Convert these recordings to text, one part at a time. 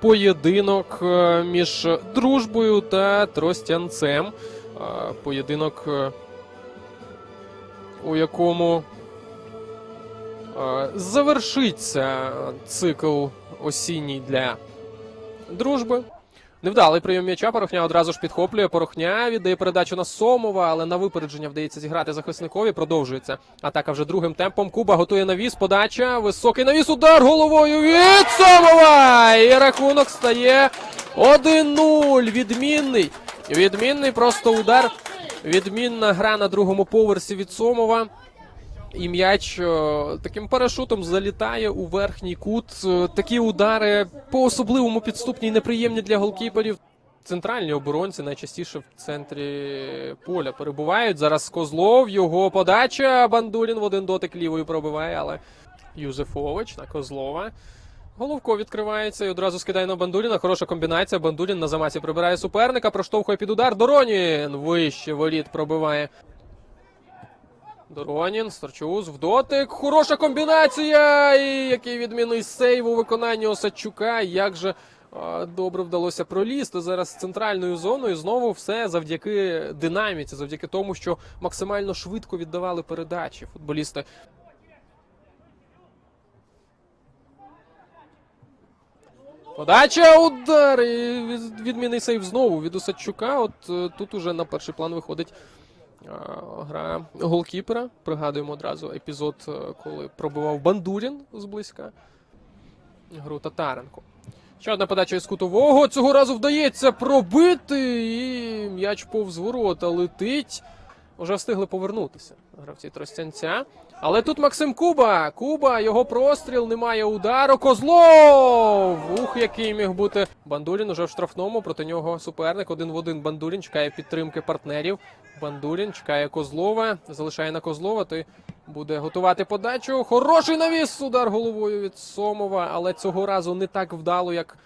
поєдинок е, між дружбою та Тростянцем. Е, Поєдинок, е, у якому завершиться цикл осінній для дружби. Невдалий прийом м'яча. Порохня одразу ж підхоплює. Порохня віддає передачу на Сомова, але на випередження вдається зіграти захисникові. Продовжується атака вже другим темпом. Куба готує навіс. Подача. Високий навіс. Удар головою від Сомова. І рахунок стає 1-0. Відмінний. Відмінний просто удар. Відмінна гра на другому поверсі від Сомова. І м'яч е, таким парашутом залітає у верхній кут. Е, Такі удари по-особливому підступні і неприємні для голкіперів. Центральні оборонці найчастіше в центрі поля перебувають. Зараз Козлов, його подача. Бандурін в один дотик лівою пробиває, але Юзефович на Козлова. Головко відкривається і одразу скидає на Бандуріна. Хороша комбінація. Бандурін на замасі прибирає суперника, проштовхує під удар. Доронін вище воріт пробиває. Доронін, Старчуз в дотик. Хороша комбінація! І який відмінний сейв у виконанні Осадчука. Як же добре вдалося пролізти зараз центральною зоною. Знову все завдяки динаміці, завдяки тому, що максимально швидко віддавали передачі футболісти. Подача, удар! І відмінний сейв знову від Осадчука. От е, тут уже на перший план виходить гра голкіпера. Пригадуємо одразу епізод, е, коли пробивав Бандурін зблизька. Гру Татаренко. Ще одна подача із кутового. Цього разу вдається пробити. І м'яч повз ворота летить. Вже встигли повернутися гравці Тростянця. Але тут Максим Куба. Куба, його простріл, немає удару. Козлов! Ух, який міг бути. Бандурін уже в штрафному. Проти нього суперник. Один в один Бандурін чекає підтримки партнерів. Бандурін чекає Козлова. Залишає на Козлова. Той буде готувати подачу. Хороший навіс. Удар головою від Сомова. Але цього разу не так вдало, як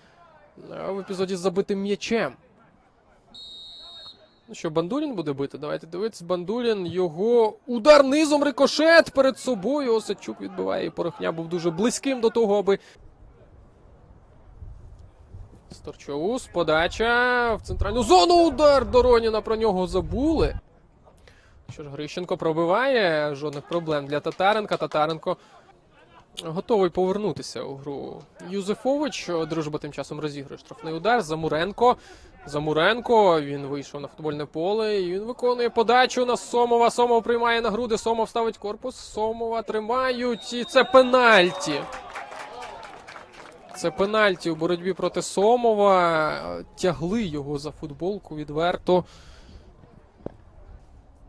в епізоді з забитим м'ячем. Ну що, Бандурін буде бити? Давайте дивитися. Бандурін, його удар низом рикошет перед собою. Осадчук відбиває. І Порохня був дуже близьким до того, аби. Сторчоус, подача в центральну зону. Удар Дороніна про нього забули. Що ж, Грищенко пробиває. Жодних проблем для Татаренка. Татаренко готовий повернутися у гру. Юзефович, дружба тим часом розігрує штрафний удар. Замуренко. Замуренко. Він вийшов на футбольне поле і він виконує подачу на Сомова. Сомов приймає на груди. Сомов ставить корпус. Сомова тримають. І це пенальті. Це пенальті у боротьбі проти Сомова. Тягли його за футболку відверто.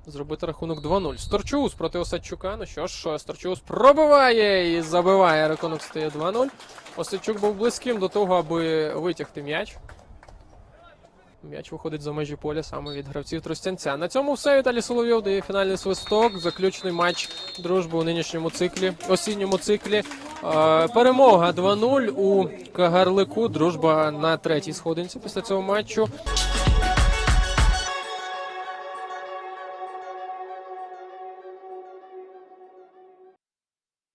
Зробити рахунок 2-0. Сторчус проти Осадчука. Ну що ж, Сторчус пробиває і забиває. Рахунок стає 2-0. Осадчук був близьким до того, аби витягти м'яч. М'яч виходить за межі поля саме від гравців Тростянця. На цьому все. Віталій Соловйов дає фінальний свисток. Заключний матч дружби у нинішньому циклі, осінньому циклі. Е, перемога 2-0 у Кагарлику. Дружба на третій сходинці після цього матчу.